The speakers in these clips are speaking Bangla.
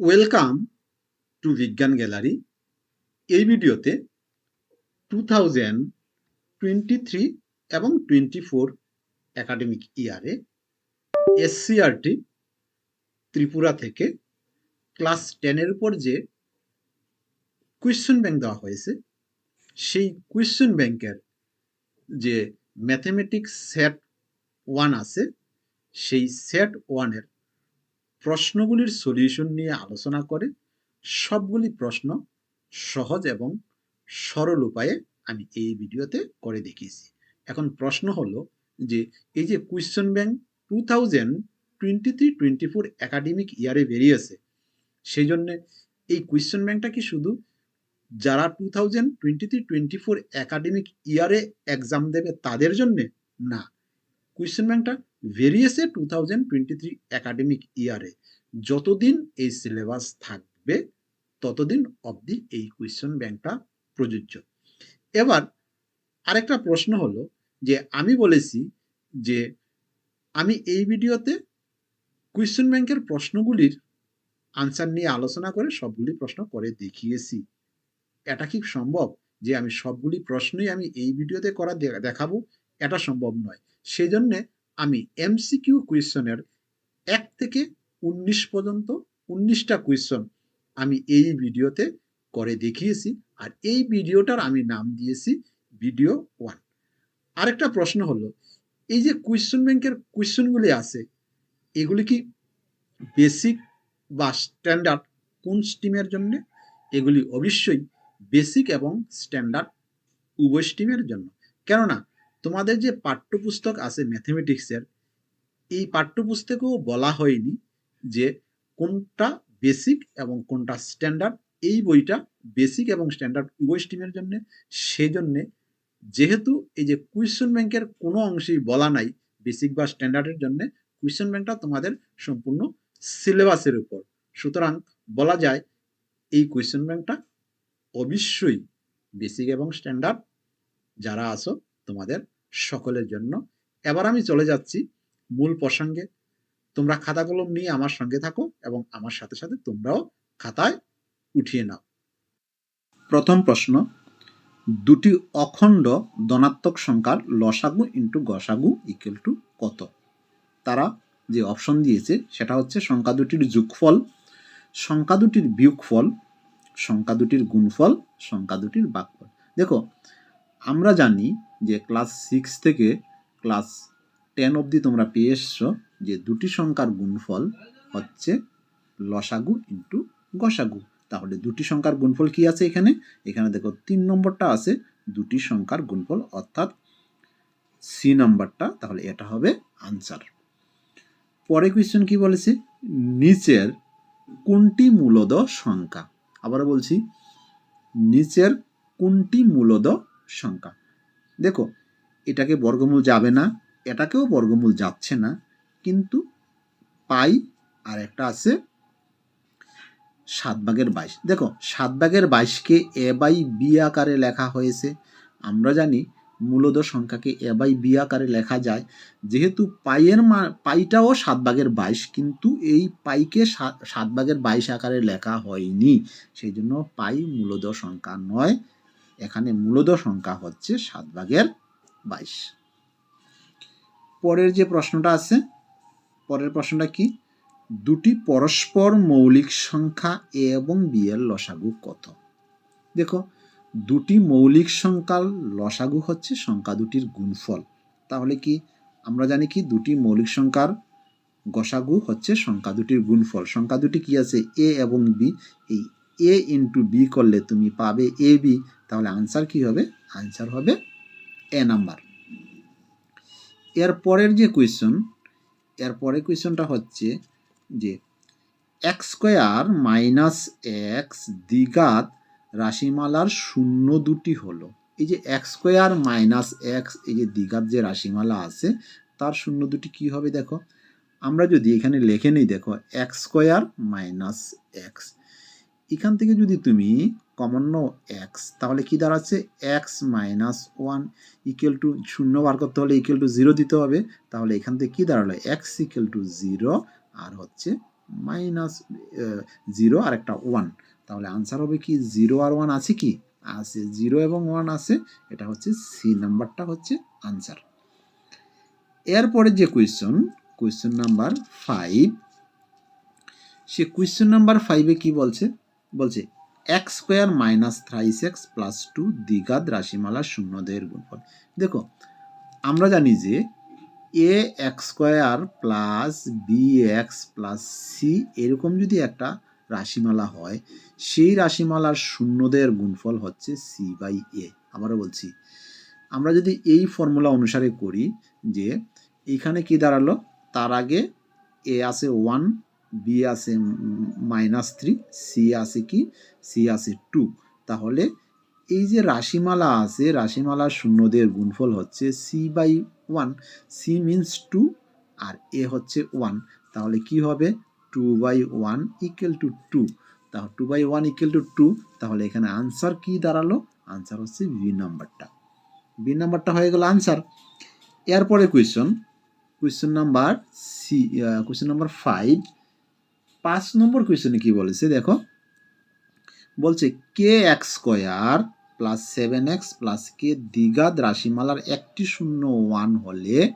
ওয়েলকাম টু বিজ্ঞান গ্যালারি এই ভিডিওতে টু থাউজেন্ড টোয়েন্টি থ্রি এবং টোয়েন্টি ফোর অ্যাকাডেমিক ইয়ারে এসসিআরটি ত্রিপুরা থেকে ক্লাস টেনের উপর যে কুয়েশ্চন ব্যাংক দেওয়া হয়েছে, সেই কুয়েশ্চন ব্যাংকের যে ম্যাথমেটিক্স সেট ওয়ান আছে, সেই সেট ওয়ানের প্রশ্নগুলির সলিউশন নিয়ে আলোচনা করে সবগুলি প্রশ্ন সহজ এবং সরল উপায়ে আমি এই ভিডিওতে করে দেখিয়েছি। এখন প্রশ্ন হলো যে, এই যে question bank two thousand twenty three twenty four academic ইয়ারে বেরিয়েছে সেই জন্যে এই কুয়েশ্চন ব্যাংকটা কি শুধু যারা two thousand twenty three twenty four academic ইয়ারে এক্সাম দেবে তাদের জন্যে? না কুয়েশ্চন ব্যাংকটা ভেরিয়েছে two thousand twenty three academic ইয়ারে যতদিন এই সিলেবাস থাকবে, ততদিন অবধি এই কুয়েশ্চন ব্যাংকটা প্রযোজ্য। এবার আরেকটা প্রশ্ন হলো যে, আমি বলেছি যে, আমি এই ভিডিওতে কুয়েশ্চন ব্যাংকের প্রশ্নগুলির আনসার নিয়ে আলোচনা করে সবগুলি প্রশ্ন করে দেখিয়েছি। এটা কি সম্ভব যে, আমি সবগুলি প্রশ্নই আমি এই ভিডিওতে করা দেখাবো? এটা সম্ভব নয়। সেই জন্যে আমি এমসিকিউ কুয়েশনের এক থেকে উনিশ পর্যন্ত উনিশটা কুয়েশন আমি এই ভিডিওতে করে দেখিয়েছি আর এই ভিডিওটার আমি নাম দিয়েছি ভিডিও ওয়ান। আরেকটা প্রশ্ন হলো, এই যে কুয়েশন ব্যাংকের কুয়েশনগুলি আছে, এগুলি কি বেসিক বা স্ট্যান্ডার্ড কোন স্টিমের জন্য? এগুলি অবশ্যই বেসিক এবং স্ট্যান্ডার্ড উভয় স্টিমের জন্য। কেননা তোমাদের যে পাঠ্যপুস্তক আছে ম্যাথমেটিক্সের এই পাঠ্যপুস্তকেও বলা হয়নি যে কোনটা বেসিক এবং কোনটা স্ট্যান্ডার্ড এই বইটা বেসিক এবং স্ট্যান্ডার্ড উভয় স্ট্রিমের জন্য। সেই জন্যে যেহেতু এই যে কুয়েশন ব্যাংকের কোনো অংশেই বলা নাই বেসিক বা স্ট্যান্ডার্ডের জন্য কুয়েশন ব্যাংকটা তোমাদের সম্পূর্ণ সিলেবাসের উপর। সুতরাং বলা যায় এই কোয়েশ্চেন ব্যাংকটা অবশ্যই বেসিক এবং স্ট্যান্ডার্ড যারা আসো তোমাদের সকলের জন্য। এবার আমি চলে যাচ্ছি মূল প্রসঙ্গে। তোমরা খাতা কলম নিয়ে আমার সঙ্গে থাকো এবং আমার সাথে সাথে তোমরাও খাতায় উঠিয়ে নাও। প্রথম প্রশ্ন, দুটি অখণ্ড ধনাত্মক সংখ্যার লসাগু ইন্টু গসাগু ইকুয়াল টু কত? তারা যে অপশন দিয়েছে, সেটা হচ্ছে সংখ্যা দুটির যোগফল, সংখ্যা দুটির বিয়োগফল, সংখ্যা দুটির গুণফল, সংখ্যা দুটির ভাগফল দেখো আমরা জানি যে ক্লাস সিক্স থেকে ক্লাস টেন অবধি তোমরা পেয়ে এসছো যে দুটি সংখ্যার গুণফল হচ্ছে লসাগু ইন্টু গসাগু। তাহলে দুটি সংখ্যার গুণফল কি আছে এখানে? এখানে দেখো তিন নম্বরটা আছে, দুটি সংখ্যার গুণফল অর্থাৎ সি নাম্বারটা, তাহলে এটা হবে আনসার পরে কোয়েশ্চেন কি বলেছে? নিচের কোনটি মূলদ সংখ্যা? আবার বলছি, নিচের কোনটি মূলদ সংখ্যা। দেখো, এটাকে বর্গমূল যাবে না, এটাকেও বর্গমূল যাচ্ছে না, কিন্তু পাই আর একটা আছে সাত ভাগের বাইশ। দেখো, সাত ভাগের বাইশকে এ বাই বি আকারে লেখা হয়েছে। আমরা জানি মূলদ সংখ্যাকে এ বাই বি আকারে লেখা যায়। যেহেতু পাইয়ের মা, পাইটাও সাত ভাগের বাইশ, কিন্তু এই পাইকে সাত ভাগের বাইশ আকারে লেখা হয়নি। সেই জন্য পাই মূলদ সংখ্যা নয়। এখানে মূলদ সংখ্যা হচ্ছে সাত ভাগের বাইশ। পরের যে প্রশ্নটা আছে, পরের প্রশ্নটা কি? দুটি পরস্পর মৌলিক সংখ্যা এ এবং বি এর লসাগু কত? দেখো, দুটি মৌলিক সংখ্যার লসাগু হচ্ছে সংখ্যা দুটির গুণফল। তাহলে কি, আমরা জানি কি, দুটি মৌলিক সংখ্যার গসাগু হচ্ছে সংখ্যা দুটির গুণফল। সংখ্যা দুটি কি আছে? এ এবং বি। এই এ ইন্টু বি করলে তুমি পাবে এ বি তাহলে আনসার কি হবে? আনসার হবে এ নাম্বার এর পরের যে কোয়েশ্চন এর পরের কোয়েশ্চনটা হচ্ছে যে এক্স স্কোয়ার মাইনাস এক্স দ্বিঘাত রাশিমালার শূন্য দুটি হলো। এই যে এক্স স্কোয়ার মাইনাস এক্স এই যে দ্বিঘাত যে রাশিমালা আছে, তার শূন্য দুটি কি হবে দেখো? আমরা যদি এখানে লিখে নিই দেখো এক্স স্কোয়ার মাইনাস এক্স এখান থেকে যদি তুমি কমন নাও এক্স তাহলে কি দাঁড়াচ্ছে? X minus one equal to শূন্য বার করতে হলে ইকুয়াল টু জিরো দিতে হবে। তাহলে এখান থেকে কি দাঁড়াল? এক্স ইকুয়াল টু জিরো আর হচ্ছে মাইনাস জিরো আর একটা ওয়ান তাহলে আনসার হবে কি? জিরো আর ওয়ান আছে কি? আছে জিরো এবং ওয়ান আছে, এটা হচ্ছে সি নাম্বারটা হচ্ছে আনসার এরপরে যে কোয়েশ্চন কোয়েশ্চন নাম্বার ফাইভ সে কোয়েশ্চন নাম্বার ফাইভে কি বলছে? বলছে X square minus thrice X plus two দ্বিঘাত রাশিমালা শূন্যদের গুণফল। দেখো, আমরা জানি যে A X square plus B X plus C এরকম যদি একটা রাশিমালা হয়, সেই রাশিমালার শূন্যদের গুণফল হচ্ছে সি বাই এ। আবারও বলছি, আমরা যদি এই ফর্মুলা অনুসারে করি যে এখানে কি দাঁড়াল, তার আগে এ আছে ওয়ান বি আছে মাইনাস থ্রি সি আছে কি? সি আছে টু তাহলে এই যে রাশিমালা আছে রাশিমালার শূন্যদের গুণফল হচ্ছে C by one C means two R A হচ্ছে ওয়ান তাহলে কি হবে? Two by one equal to two তাহলে two by one equal to two তাহলে এখানে আনসার কি দাঁড়াল? আনসার হচ্ছে বি নাম্বারটা বি নাম্বারটা হয়ে গেল আনসার এরপরে question question number C question number five পাঁচ নম্বর কোয়েশ্চনে কি বলেছে? দেখো। বলছে K X square plus seven X plus K দ্বিঘাত রাশিমালার একটি শূন্য ওয়ান হলে,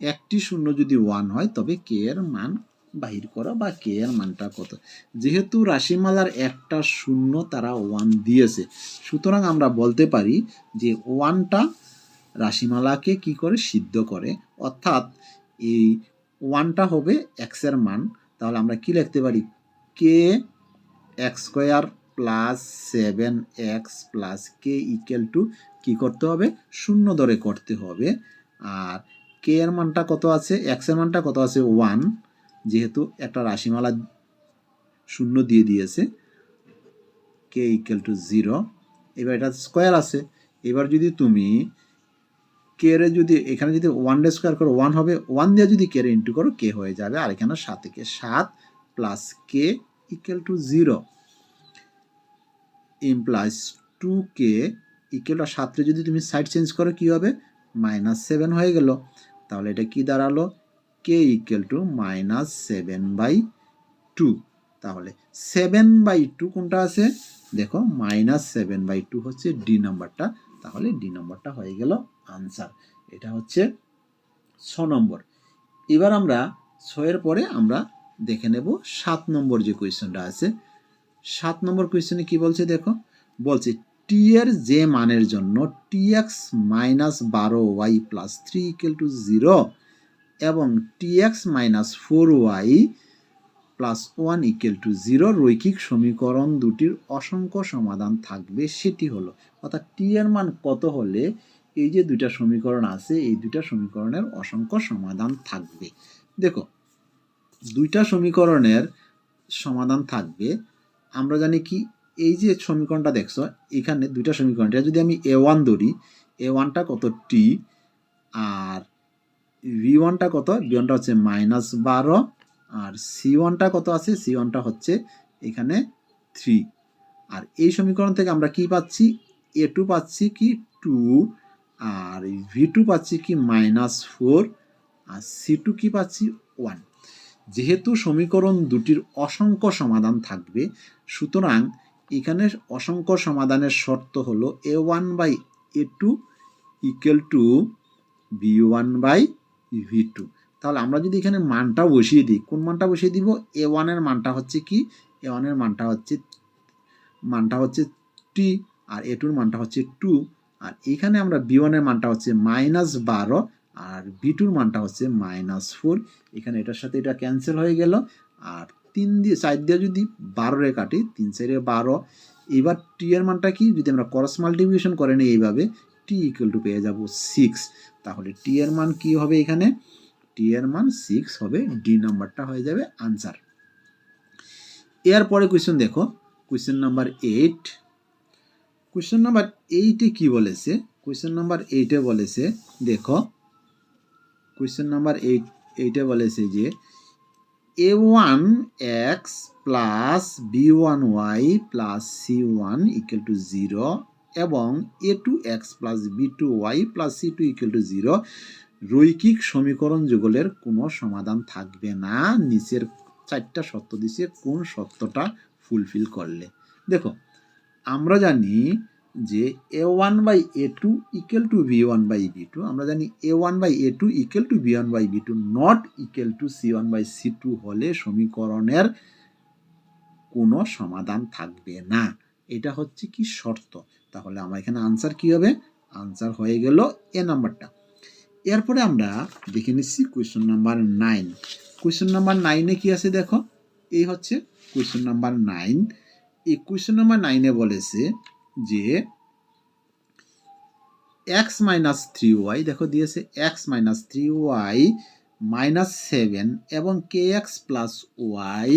একটি শূন্য যদি ওয়ান হয়, তবে কে এর মান বাহির করো বা কে এর মানটা কত? যেহেতু রাশিমালার একটা শূন্য তারা ওয়ান দিয়েছে। সুতরাং আমরা বলতে পারি যে ওয়ানটা রাশিমালাকে কি করে সিদ্ধ করে? অর্থাৎ এই ওয়ানটা হবে এক্সের মান তাহলে আমরা কি লিখতে পারি? K X square plus seven X plus K equal to কী করতে হবে? শূন্য দরে করতে হবে। আর কে এর মানটা কত আছে? এক্সের মানটা কত আছে? ওয়ান যেহেতু একটা রাশিমালা শূন্য দিয়ে দিয়েছে। কে ইকুয়াল টু জিরো এবার এটা স্কোয়ার আছে। এবার যদি তুমি কে এর যদি, এখানে যদি ওয়ান ডে স্কোয়ার করো ওয়ান হবে ওয়ান দিয়ে যদি কে ইন্টু করো কে হয়ে যাবে। আর এখানে সাত থেকে সাত plus K equal to zero implies two K equal to সাতটা যদি তুমি সাইড চেঞ্জ করো, কী হবে? মাইনাস সেভেন হয়ে গেল। তাহলে এটা কি দাঁড়াল? K equal to minus seven by two তাহলে সেভেন বাই টু কোনটা আছে? দেখো মাইনাস সেভেন বাই টু হচ্ছে ডি নাম্বারটা তাহলে ডি নাম্বারটা হয়ে গেল। আনসার। এটা হচ্ছে ছ নম্বর। এবার আমরা ছয়ের পরে আমরা দেখে নেব সাত নম্বর যে কোয়েশ্চেনটা আছে। সাত নম্বর কোয়েশ্চেনে কি বলছে দেখো? বলছে টি এর যে মানের জন্য টি এক্স মাইনাস বারো Y plus three equal to zero এবং T X minus four Y plus one equal to zero রৈখিক সমীকরণ দুটির অসংখ্য সমাধান থাকবে। সেটি হলো, অর্থাৎ টি এর মান কত হলে এই যে দুইটা সমীকরণ আছে, এই দুইটা সমীকরণের অসংখ্য সমাধান থাকবে। দেখো, দুইটা সমীকরণের সমাধান থাকবে। আমরা জানি কি, এই যে সমীকরণটা দেখছ, এখানে দুইটা সমীকরণ, এটা যদি আমি এ ওয়ান ধরি এ ওয়ানটা কত টি আর ভি ওয়ানটা কত ভি ওয়ানটা হচ্ছে মাইনাস বারো আর সি ওয়ানটা কত আছে সি ওয়ানটা হচ্ছে এখানে থ্রি আর এই সমীকরণ থেকে আমরা কি পাচ্ছি? এ টু পাচ্ছি কি? টু আর ভি টু পাচ্ছি কি মাইনাস ফোর আর সি টু কি পাচ্ছি ওয়ান যেহেতু সমীকরণ দুটির অসংখ্য সমাধান থাকবে, সুতরাং এখানে অসংখ্য সমাধানের শর্ত হলো A one by A two equal to B one by B two তাহলে আমরা যদি এখানে মানটা বসিয়ে দিই, কোন মানটা বসিয়ে দিব? এ ওয়ানের মানটা হচ্ছে কি? এ ওয়ানের মানটা হচ্ছে মানটা হচ্ছে টি আর এ টুর মানটা হচ্ছে টু আর এখানে আমরা বি ওয়ানের মানটা হচ্ছে মাইনাস বারো, আর বি টুর মানটা হচ্ছে মাইনাস ফোর এখানে এটার সাথে এটা ক্যান্সেল হয়ে গেল, আর তিন দিয়ে সাইড দিয়ে যদি বারোরে কাটি, তিন সাইডে বারো। এবার টি এর মানটা কি? যদি আমরা ক্রস মাল্টিপ্লিকেশন করে নিই এইভাবে টি ইকুয়াল টু পেয়ে যাব সিক্স তাহলে টি এর মান কি হবে এখানে? টি এর মান সিক্স হবে ডি নাম্বারটা হয়ে যাবে আনসার এরপরে কোয়েশ্চেন দেখো। Question number eight question number এইটে কি বলেছে? কোয়েশ্চেন নাম্বার এইটে বলেছে, দেখো। কোয়েশ্চেন নাম্বার এইট এইটে বলেছে যে A one X plus B one Y plus C one equal to zero এবং A two X plus B two Y plus C two equal to zero রৈখিক সমীকরণ যুগলের কোনো সমাধান থাকবে না। নিচের চারটা শর্ত দিছে, কোন শর্তটা ফুলফিল করলে। দেখো আমরা জানি যে A one by A two equal to B one by B two আমরা জানি A one by A two equal to B one by B two not equal to C one by C two হলে সমীকরণের কোনো সমাধান থাকবে না। এটা হচ্ছে কি শর্ত? তাহলে আমার এখানে আনসার কি হবে? আনসার হয়ে গেল এ নাম্বারটা এরপরে আমরা দেখে নিচ্ছি question number nine question number নাইনে কি আছে দেখো? এই হচ্ছে কোয়েশ্চন নাম্বার নাইন এই কোয়েশ্চন নাম্বার নাইনে বলেছে যে এক্স মাইনাস থ্রি ওয়াই দেখো দিয়েছে X minus three Y minus seven এবং K X plus Y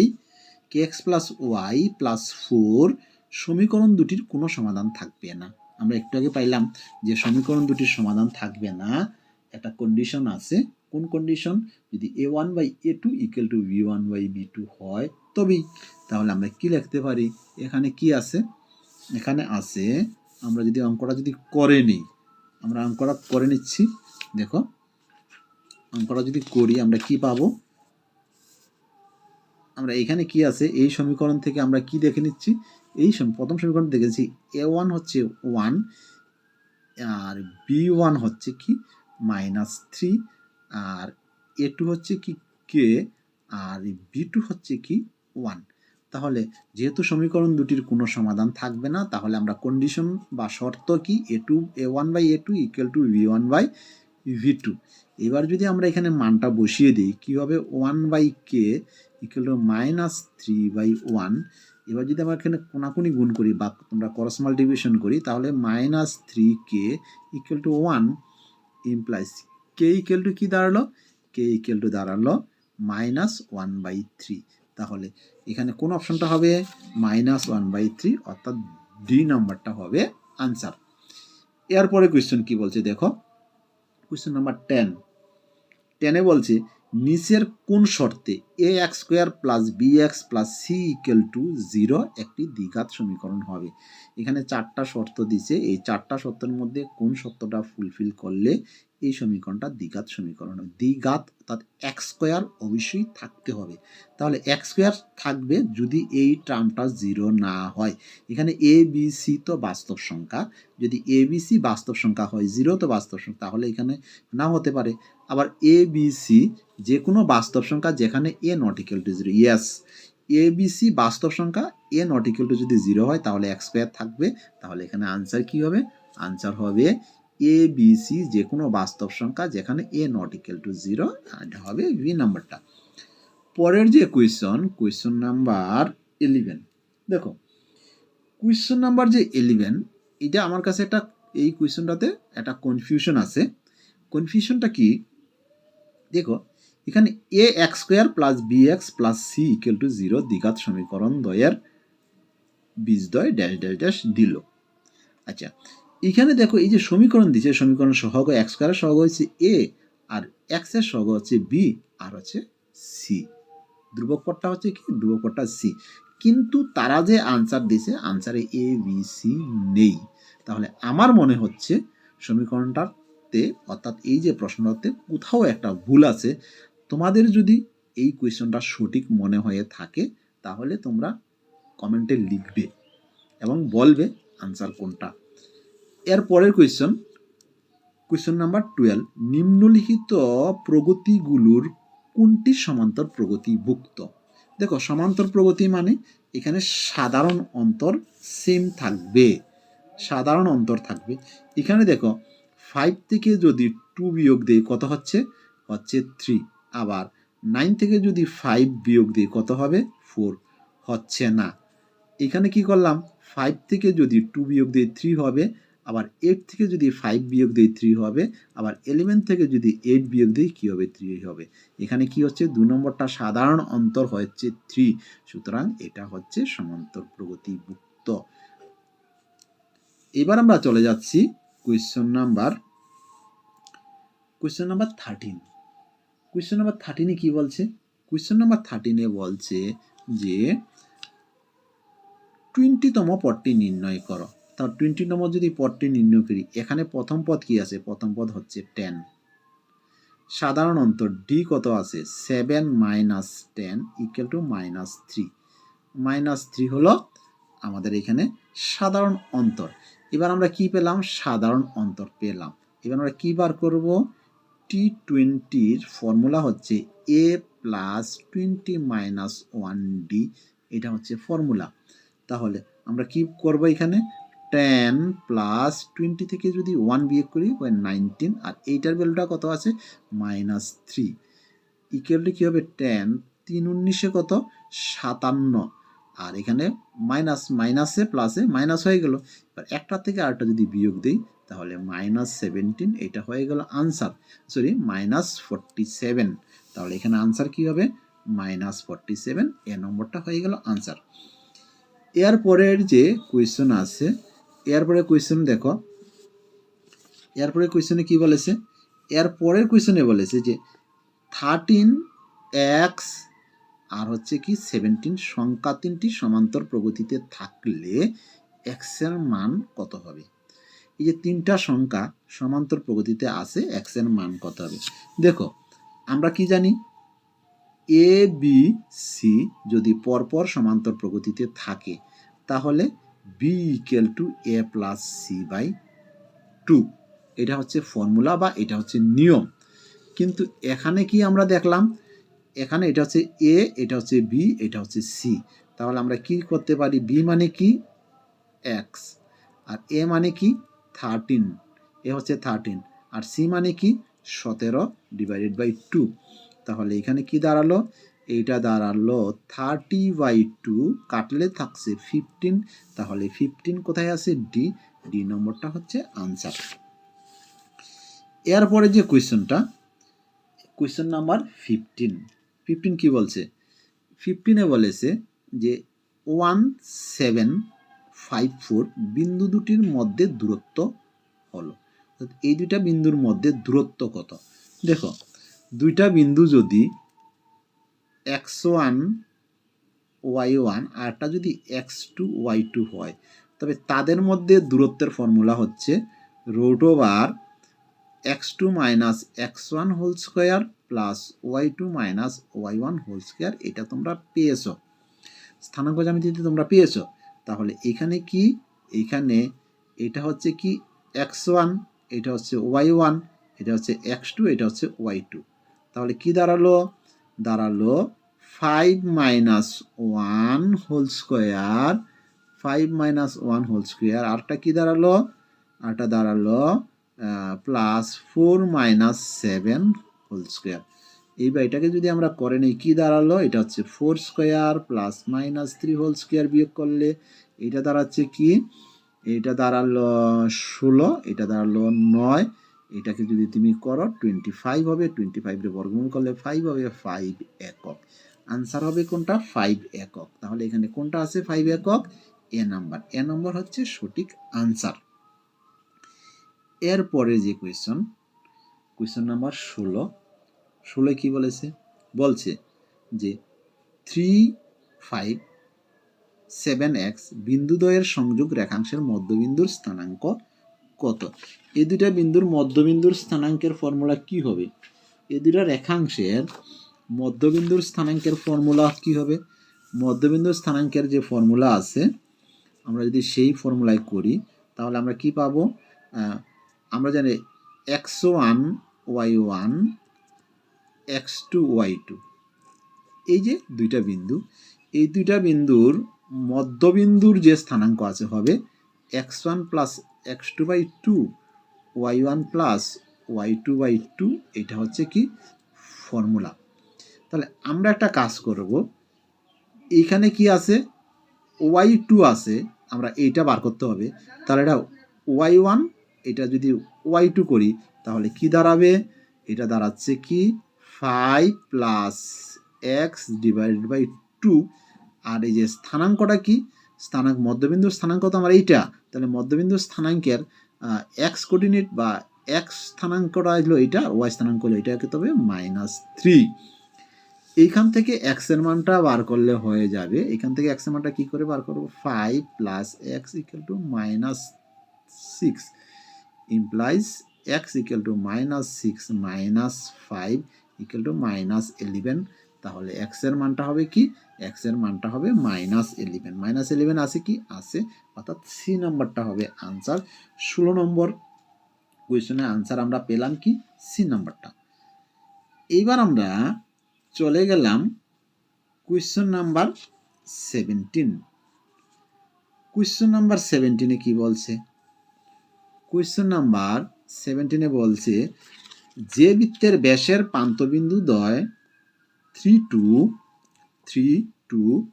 K X plus Y plus four সমীকরণ দুটির কোনো সমাধান থাকবে না। আমরা একটু আগে পাইলাম যে সমীকরণ দুটির সমাধান থাকবে না। একটা কন্ডিশন আছে। কোন কন্ডিশন যদি A one by A two equal to B one by B two হয়, তবেই তাহলে আমরা কি লিখতে পারি? এখানে কি আছে? এখানে আছে, আমরা যদি অঙ্কটা যদি করে নিই, আমরা অঙ্কটা করে নিচ্ছি। দেখো, অঙ্কটা যদি করি, আমরা কি পাবো? আমরা এখানে কি আছে? এই সমীকরণ থেকে আমরা কি দেখে নিচ্ছি? এই প্রথম সমীকরণ দেখেছি এ ওয়ান হচ্ছে ওয়ান আর বি ওয়ান হচ্ছে কি? মাইনাস থ্রি আর এ টু হচ্ছে কি কে আর বি টু হচ্ছে কি ওয়ান তাহলে যেহেতু সমীকরণ দুটির কোনো সমাধান থাকবে না, তাহলে আমরা কন্ডিশন বা শর্ত কি? A two A one by A two equal to B one by B two এবার যদি আমরা এখানে মানটা বসিয়ে দিই কী হবে one by K equal to minus three by one এবার যদি আমরা এখানে কোনাকুনি গুণ করি বা আমরা ক্রস মাল্টিপ্লিকেশন করি, তাহলে minus three K equal to one implies K equal to কী দাঁড়াল? কে ইকুয়াল টু দাঁড়াল মাইনাস ওয়ান বাই থ্রি তাহলে এখানে কোন অপশনটা হবে? মাইনাস ওয়ান বাই থ্রি, অর্থাৎ ডি নাম্বারটা হবে আনসার। এরপরে কোয়েশ্চেন কি বলছে দেখো? কোয়েশ্চেন নাম্বার টেন টেনে বলছে, নিচের কোন শর্তে A X square plus B X plus C equal to zero একটি দ্বিঘাত সমীকরণ হবে? এখানে চারটা শর্ত দিছে। এই চারটা শর্তের মধ্যে কোন শর্তটা ফুলফিল করলে এই সমীকরণটা দ্বিঘাত সমীকরণ। হবে দ্বিঘাত অর্থাৎ এক্স স্কোয়ার অবশ্যই থাকতে হবে। তাহলে এক্স স্কোয়ার থাকবে যদি এই টার্মটা জিরো না হয়। এখানে এ বি সি তো বাস্তব সংখ্যা। যদি এ বি সি বাস্তব সংখ্যা হয় জিরো তো বাস্তব সংখ্যা, তাহলে এখানে না হতে পারে। আবার এ বি সি যে কোনো বাস্তব সংখ্যা যেখানে a not equal to zero yes a b c বাস্তব সংখ্যা এ নট ইকুয়াল টু যদি জিরো হয়, তাহলে এক্স স্কোয়ার থাকবে। তাহলে এখানে আনসার কি হবে? আনসার হবে এ বি সি যে কোনো বাস্তব সংখ্যা যেখানে A not equal to zero এটা হবে বি নাম্বারটা পরের যে কুয়েশন কুয়েশন নাম্বার ইলেভেন দেখো কুয়েশন নাম্বার যে ইলেভেন এটা আমার কাছে একটা, এই কুয়েশনটাতে একটা কনফিউশন আছে। কনফিউশনটা কি? দেখো, এখানে a x square plus b x plus c equal to zero দ্বিঘাত সমীকরণ দ্বয়ের বীজদ্বয় ড্যাশ ড্যাশ ড্যাশ দিল। আচ্ছা এখানে দেখো এই যে সমীকরণ দিচ্ছে সমীকরণ সহগ এক্স স্কোয়ারের সহগ হচ্ছে এ আর এক্সের সহগ হচ্ছে বি আর হচ্ছে সি ধ্রুবক পদটা হচ্ছে কি? ধ্রুবক সি কিন্তু তারা যে আনসার দিছে আনসারে এ বি সি নেই। তাহলে আমার মনে হচ্ছে সমীকরণটাতে, অর্থাৎ এই যে প্রশ্নটাতে কোথাও একটা ভুল আছে। তোমাদের যদি এই কোয়েশ্চনটা সঠিক মনে হয়ে থাকে, তাহলে তোমরা কমেন্টে লিখবে এবং বলবে আনসার কোনটা। এর পরের কোয়েশ্চন কোয়েশ্চন নাম্বার টুয়েলভ নিম্নলিখিত প্রগতিগুলোর কোনটি সমান্তর প্রগতিভুক্ত? দেখো, সমান্তর প্রগতি মানে এখানে সাধারণ অন্তর সেম থাকবে। সাধারণ অন্তর থাকবে। এখানে দেখো ফাইভ থেকে যদি টু বিয়োগ দিই কত হচ্ছে? হচ্ছে থ্রি আবার নাইন থেকে যদি ফাইভ বিয়োগ দিই কত হবে? ফোর হচ্ছে না। এখানে কি করলাম? ফাইভ থেকে যদি টু বিয়োগ দিই থ্রি হবে আবার এইট থেকে যদি ফাইভ বিয়োগ দিই থ্রি হবে, আবার ইলেভেন থেকে যদি এইট বিয়োগ দিই কী হবে? থ্রি হবে। এখানে কি হচ্ছে? দু নম্বরটা সাধারণ অন্তর হচ্ছে থ্রি সুতরাং এটা হচ্ছে সমান্তর প্রগতিভুক্ত এবার আমরা চলে যাচ্ছি question number question number thirteen question number থার্টিনে কি বলছে? কোয়েশ্চন নাম্বার থার্টিনে বলছে যে টোয়েন্টিতম পদটি নির্ণয় করো। তা নম্বর যদি পদটি নির্ণয় করি, এখানে প্রথম পদ কি আছে? প্রথম পদ হচ্ছে টেন সাধারণ অন্তর ডি কত আছে? Seven minus ten equal to minus three minus three হলো আমাদের এখানে সাধারণ অন্তর। এবার আমরা কি পেলাম? সাধারণ অন্তর পেলাম। এবার আমরা কি বার করব? টি টোয়েন্টির ফর্মুলা হচ্ছে a plus twenty minus one d এটা হচ্ছে ফর্মুলা তাহলে আমরা কি করব এখানে? টেন প্লাস টোয়েন্টি থেকে যদি ওয়ান বিয়োগ করি নাইনটিন আর এইটার ভ্যালুটা কত আছে? মাইনাস থ্রি ইকুয়ালটি কী হবে? টেন তিন উনিশে কত? সাতান্ন। আর এখানে মাইনাস মাইনাসে প্লাসে মাইনাস হয়ে গেল। এবার একটা থেকে আরেকটা যদি বিয়োগ দিই, তাহলে মাইনাস সেভেন্টিন এটা হয়ে গেল answer sorry minus forty seven তাহলে এখানে আনসার কী হবে? মাইনাস ফোরটি সেভেন এ নম্বরটা হয়ে গেল আনসার এরপরের যে কোয়েশ্চন আছে এরপরে কোয়েশ্চন দেখো। এরপরে কোয়েশ্চনে কি বলেছে? এর পরের কোয়েশ্চনে বলেছে যে থার্টিন এক্স আর হচ্ছে কি সেভেন্টিন সংখ্যা তিনটি সমান্তর প্রগতিতে থাকলে এক্সের মান কত হবে? এই যে তিনটা সংখ্যা সমান্তর প্রগতিতে আছে এক্সের মান কত হবে? দেখো, আমরা কি জানি? এ বি সি যদি পরপর সমান্তর প্রগতিতে থাকে, তাহলে b equal to a plus c by two এটা হচ্ছে ফর্মুলা বা এটা হচ্ছে নিয়ম। কিন্তু এখানে কি আমরা দেখলাম? এখানে এটা হচ্ছে এ এটা হচ্ছে বি এটা হচ্ছে সি তাহলে আমরা কি করতে পারি? বি মানে কি? এক্স আর এ মানে কি? থার্টিন এ হচ্ছে থার্টিন আর সি মানে কি? সতেরো ডিভাইডেড বাই টু তাহলে এখানে কি দাঁড়াল? এইটা দাঁড়াল থার্টি বাই টু কাটলে থাকছে ফিফটিন তাহলে ফিফটিন কোথায় আছে? ডি ডি নম্বরটা হচ্ছে আনসার এরপরে যে কোয়েশ্চনটা কোয়েশ্চন নাম্বার ফিফটিন ফিফটিন কি বলছে? ফিফটিনে বলেছে যে ওয়ান সেভেন ফাইভ ফোর বিন্দু দুটির মধ্যে দূরত্ব হলো। এই দুইটা বিন্দুর মধ্যে দূরত্ব কত? দেখো, দুইটা বিন্দু যদি এক্স ওয়ান, ওয়াই ওয়ান আরটা যদি এক্স টু, ওয়াই টু হয়, তবে তাদের মধ্যে দূরত্বের ফর্মুলা হচ্ছে root over x two minus x one whole square plus y two minus y one whole square এটা তোমরা পেয়েছ। স্থানাঙ্ক জ্যামিতিতে তোমরা পেয়েছ। তাহলে এখানে কি? এখানে এটা হচ্ছে কি? এক্স ওয়ান, এটা হচ্ছে ওয়াই ওয়ান, এটা হচ্ছে এক্স টু, এটা হচ্ছে ওয়াই টু। তাহলে কি দাঁড়াল? দাঁড়াল five minus one whole square five minus one whole square আরটা কি দাঁড়াল? আরটা দাঁড়াল plus four minus seven whole square এইবার এটাকে যদি আমরা করে নিই, কী দাঁড়াল? এটা হচ্ছে four square plus minus three whole square বিয়োগ করলে এটা দাঁড়াচ্ছে কি? এটা দাঁড়াল ষোলো, এটা দাঁড়াল নয় এটাকে যদি তুমি করো টোয়েন্টি ফাইভ হবে টোয়েন্টি ফাইভে বর্গমূল করলে ফাইভ হবে ফাইভ একক। আনসার হবে কোনটা? ফাইভ একক। তাহলে এখানে কোনটা আছে? ফাইভ একক। এ নাম্বার এ নম্বর হচ্ছে সঠিক আনসার এরপরে যে কোয়েশ্চন কোয়েশ্চন নাম্বার ষোলো। ষোলো কি বলেছে? বলছে যে থ্রি ফাইভ সেভেন এক্স বিন্দুদ্বয়ের সংযোগ রেখাংশের মধ্যবিন্দুর স্থানাঙ্ক কত? এই দুইটা বিন্দুর মধ্যবিন্দুর স্থানাঙ্কের ফর্মুলা কি হবে? এই দুইটা রেখাংশের মধ্যবিন্দুর স্থানাঙ্কের ফর্মুলা কি হবে? মধ্যবিন্দুর স্থানাঙ্কের যে ফর্মুলা আছে, আমরা যদি সেই ফর্মুলায় করি, তাহলে আমরা কি পাবো? আমরা জানি x one y one, x two y two. এই যে দুইটা বিন্দু, এই দুইটা বিন্দুর মধ্যবিন্দুর যে স্থানাঙ্ক আছে হবে x one plus x two by two. Y one plus y two by two, এটা হচ্ছে কি ফর্মুলা। তাহলে আমরা একটা কাজ করব। এইখানে কি আছে? ওয়াই টু আছে, আমরা এইটা বার করতে হবে। তাহলে এটা ওয়াই ওয়ান, এটা যদি ওয়াই টু করি, তাহলে কি দাঁড়াবে? এটা দাঁড়াচ্ছে কি five plus x divided by two. আর এই যে স্থানাঙ্কটা কি? স্থানাঙ্ক, মধ্যবিন্দুর স্থানাঙ্ক তো আমার এইটা। তাহলে মধ্যবিন্দুর স্থানাঙ্কের এক্স কোঅর্ডিনেট বা এক্স স্থানাঙ্কটা হলো এইটা ওয়াই স্থানাঙ্ক হলো এটাকে তবে মাইনাস থ্রি এইখান থেকে এক্সের মানটা বার করলে হয়ে যাবে। এখান থেকে এক্স মানটা কি করে বার করব? Five plus x equal to minus six implies x equal to minus six minus five equal to minus eleven তাহলে এক্সের মানটা হবে কি? এক্সের মানটা হবে মাইনাস ইলেভেন মাইনাস ইলেভেন আছে কি? আছে। অর্থাৎ সি নাম্বারটা হবে আনসার ষোলো নম্বর কোয়েশনের আনসার আমরা পেলাম কি? সি নাম্বারটা এইবার আমরা চলে গেলাম question number seventeen question number সেভেন্টিনে কি বলছে? কোয়েশ্চন নাম্বার সেভেন্টিনে বলছে, যে বৃত্তের ব্যাসের প্রান্তবিন্দু দয় থ্রি টু থ্রি টু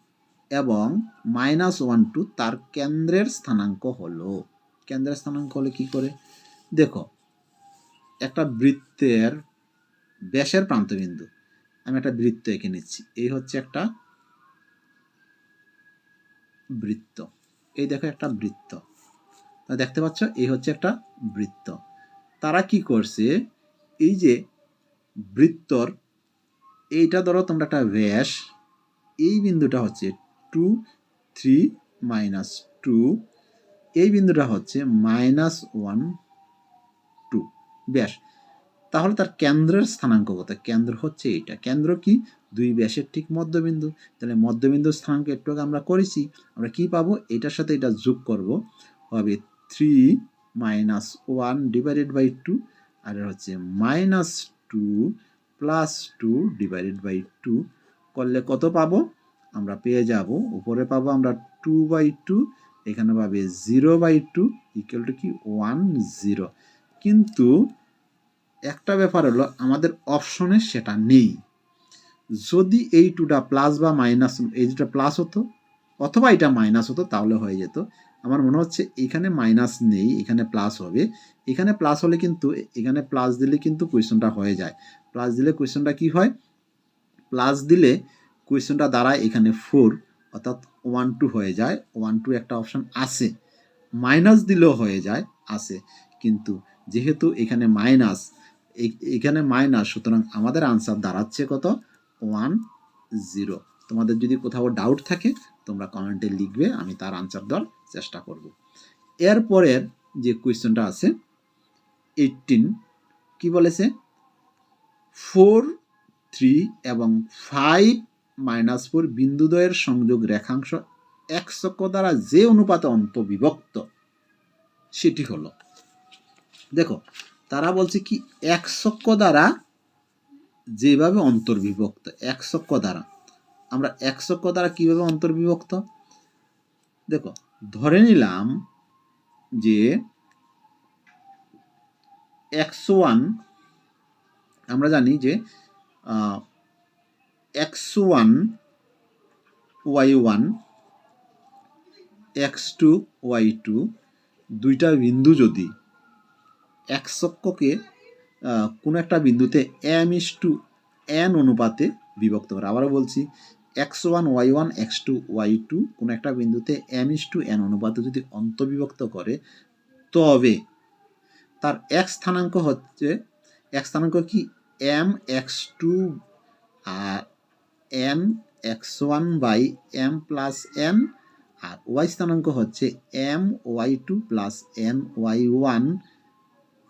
এবং মাইনাস ওয়ান টু তার কেন্দ্রের স্থানাঙ্ক হলো। কেন্দ্রের স্থানাঙ্ক হলে কি করে? দেখো, একটা বৃত্তের ব্যাসের প্রান্তবিন্দু। আমি একটা বৃত্ত এঁকে নিচ্ছি। এই হচ্ছে একটা বৃত্ত। এই দেখো একটা বৃত্ত। দেখতে পাচ্ছ, এই হচ্ছে একটা বৃত্ত। তারা কি করছে? এই যে বৃত্তর এইটা ধরো তোমরা একটা ব্যাস এই বিন্দুটা হচ্ছে টু থ্রি মাইনাস টু এই বিন্দুটা হচ্ছে মাইনাস ওয়ান টু ব্যাস। তাহলে তার কেন্দ্রের স্থানাঙ্ক কত? কেন্দ্র হচ্ছে এইটা। কেন্দ্র কি? দুই ব্যাসের ঠিক মধ্যবিন্দু। তাহলে মধ্যবিন্দুর স্থানাঙ্ক একটু আমরা করেছি, আমরা কি পাবো? এটার সাথে এটা যোগ করব। হবে three minus one divided by two আর হচ্ছে minus two plus two divided by two করলে কত পাবো? আমরা পেয়ে যাব। উপরে পাবো আমরা টু বাই টু এখানে পাবে zero by two equal to কি? ওয়ান জিরো কিন্তু একটা ব্যাপার হলো, আমাদের অপশনে সেটা নেই। যদি এই টুটা প্লাস বা মাইনাস এই দুটা প্লাস হতো, অথবা এটা মাইনাস হতো, তাহলে হয়ে যেত। আমার মনে হচ্ছে এখানে মাইনাস নেই, এখানে প্লাস হবে। এখানে প্লাস হলে কিন্তু, এখানে প্লাস দিলে কিন্তু কোয়েশনটা হয়ে যায়। প্লাস দিলে কোয়েশনটা কি হয়? প্লাস দিলে কোয়েশনটা দাঁড়ায় এখানে ফোর অর্থাৎ ওয়ান টু হয়ে যায়। ওয়ান টু একটা অপশন আছে। মাইনাস দিলেও হয়ে যায়, আছে। কিন্তু যেহেতু এখানে মাইনাস এখানে মাইনাস সুতরাং আমাদের আনসার দাঁড়াচ্ছে কত? ওয়ান জিরো তোমাদের যদি কোথাও ডাউট থাকে তোমরা কমেন্টে লিখবে, আমি তার আনসার দেওয়ার চেষ্টা করব। এরপরের যে কোয়েশ্চনটা আছে এইটিন কি বলেছে? ফোর থ্রি এবং ফাইভ মাইনাস ফোর বিন্দুদ্বয়ের সংযোগ রেখাংশ এক চক্র দ্বারা যে অনুপাতে অন্তবিভক্ত সেটি হলো, দেখো, তারা বলছে কি এক চক্র দ্বারা যেভাবে অন্তর্বিভক্ত এক চক্র দ্বারা আমরা এক চক্র দ্বারা কীভাবে অন্তর্বিভক্ত? দেখো, ধরে নিলাম যে এক্স ওয়ান আমরা জানি যে x one y one x two y two দুইটা বিন্দু যদি এক চক্রকে কোনো একটা বিন্দুতে এম ইস টু এন অনুপাতে বিভক্ত করে, আবারও বলছি x one y one x two y two কোনো একটা বিন্দুতে এম ইস টু এন অনুপাতে যদি অন্তর্বিভক্ত করে, তবে তার এক স্থানাঙ্ক হচ্ছে এক স্থানাঙ্ক কি? M x two R n x one by m plus n R y স্থানাঙ্ক হচ্ছে m y two plus n y one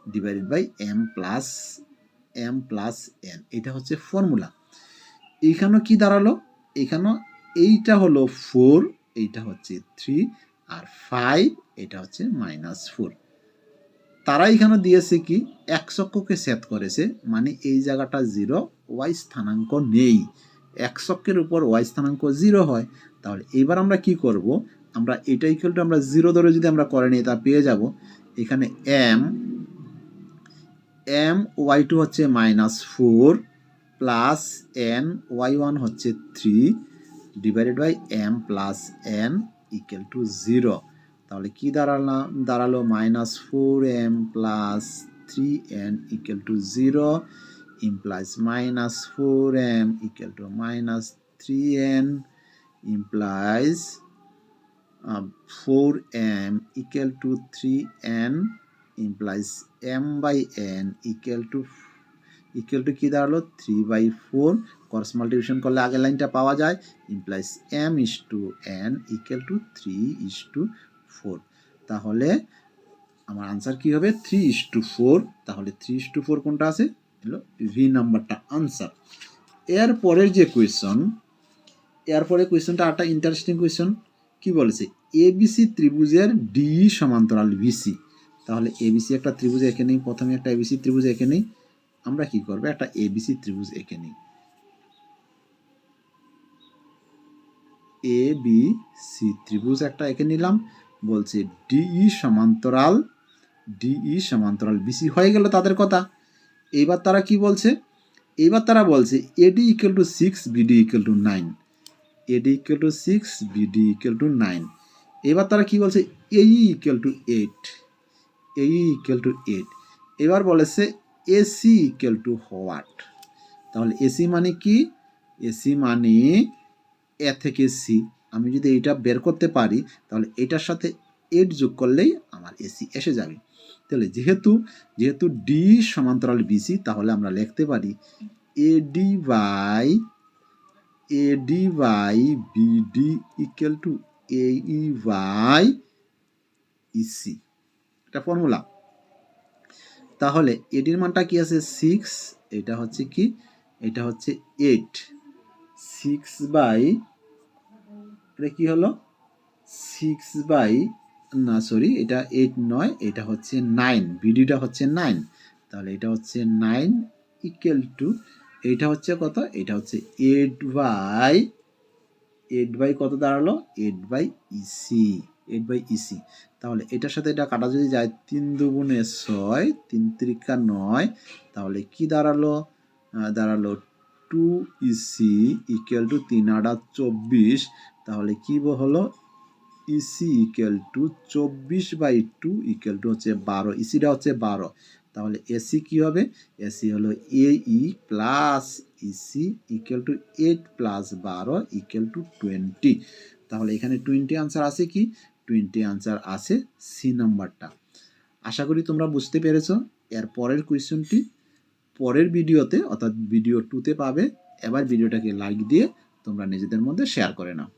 divided by m plus m plus n এটা হচ্ছে ফর্মুলা এইখানেও কি দাঁড়াল? এখানেও এইটা হলো ফোর এইটা হচ্ছে থ্রি আর ফাইভ এটা হচ্ছে মাইনাস ফোর তারা এখানে দিয়েছে কি এক চক্রকে সেট করেছে মানে এই জায়গাটা জিরো ওয়াই স্থানাঙ্ক নেই। এক উপর ওয়াই স্থানাঙ্ক জিরো হয়, তাহলে এবার আমরা কি করব, আমরা এটা ইকুয়াল টু আমরা জিরো ধরে যদি আমরা করে নিই, তা পেয়ে যাব। এখানে এম এম ওয়াই টু হচ্ছে minus four plus n y one হচ্ছে three divided by m plus n equal to zero তাহলে কি দাঁড়াল দাঁড়াল minus four m plus three n equal to zero implies minus 4m equal to minus 3n implies uh, 4m equal to 3n implies m by n equal to equal to কি দাঁড়াল? Three by four cross multiplication করলে আগের লাইনটা পাওয়া যায়। Implies m is to n equal to three is to four তাহলে আমার আনসার কি হবে? থ্রি ইস টু ফোর তাহলে থ্রি ইস টু ফোর কোনটা আছে? হলো ভি নাম্বারটা আনসার এর পরের যে কোয়েশন এর পরে কোয়েশনটা একটা ইন্টারেস্টিং কোয়েশন কি বলেছে? এবিসি ত্রিভুজের ডি সমান্তরাল বিসি তাহলে এবিসি একটা ত্রিভুজ এঁকে নিই প্রথমে একটা এবিসি ত্রিভুজ এঁকে নিই আমরা কি করব? একটা এবিসি ত্রিভুজ এঁকে নিই। এ বি সি ত্রিভুজ একটা এঁকে নিলাম। বলছে ডিই সমান্তরাল। ডিই সমান্তরাল। বিসি হয়ে গেল তাদের কথা। এইবার তারা কি বলছে? এইবার তারা বলছে AD equal to six BD equal to nine AD equal to six BD equal to nine এবার তারা কি বলছে? AE equal to eight AE equal to eight এবার বলেছে এসি ইকুয়াল টু হোয়াট তাহলে এসি মানে কি? এসি মানে এ থেকে সি আমি যদি এইটা বের করতে পারি, তাহলে এটার সাথে এইট যোগ করলেই আমার এসি এসে যাবে। তাহলে যেহেতু যেহেতু ডি সমান্তরাল বিসি তাহলে আমরা লিখতে পারি AD by AD by BD equal to AE by EC এটা ফর্মুলা তাহলে এডির মানটা কি আছে? সিক্স এটা হচ্ছে কি? এটা হচ্ছে এইট সিক্স বাই এটা কি হলো? সিক্স বাই না সরি এটা এইট নয়, এটা হচ্ছে নাইন বিডিটা হচ্ছে নাইন তাহলে এটা হচ্ছে নাইন ইকুয়াল টু এইটা হচ্ছে কত? এটা হচ্ছে এইট বাই এইট বাই কত দাঁড়াল? Eight by EC eight by EC তাহলে এটার সাথে এটা কাটা যদি যায় তিন দুগুণে ছয়, তিন ত্রিকা নয়, তাহলে কি দাঁড়াল? দাঁড়াল টু ইসি ইকুয়াল টু তিন আটা চব্বিশ, তাহলে কি হলো? ইসি ইকুয়াল টু চব্বিশ বাই টু ইকুয়াল টু হচ্ছে বারো ইসিটা হচ্ছে বারো, তাহলে এসি কি হবে? এসি হলো A E plus EC equal to eight plus বারো ইকুয়াল টু টোয়েন্টি তাহলে এখানে টোয়েন্টি আনসার আছে কি? টোয়েন্টি আনসার আছে সি নাম্বারটা। আশা করি তোমরা বুঝতে পেরেছ। এর পরের কোয়েশ্চনটি পরের ভিডিওতে, অর্থাৎ ভিডিও টুতে পাবে। এবার ভিডিওটাকে লাইক দিয়ে তোমরা নিজেদের মধ্যে শেয়ার করে নাও।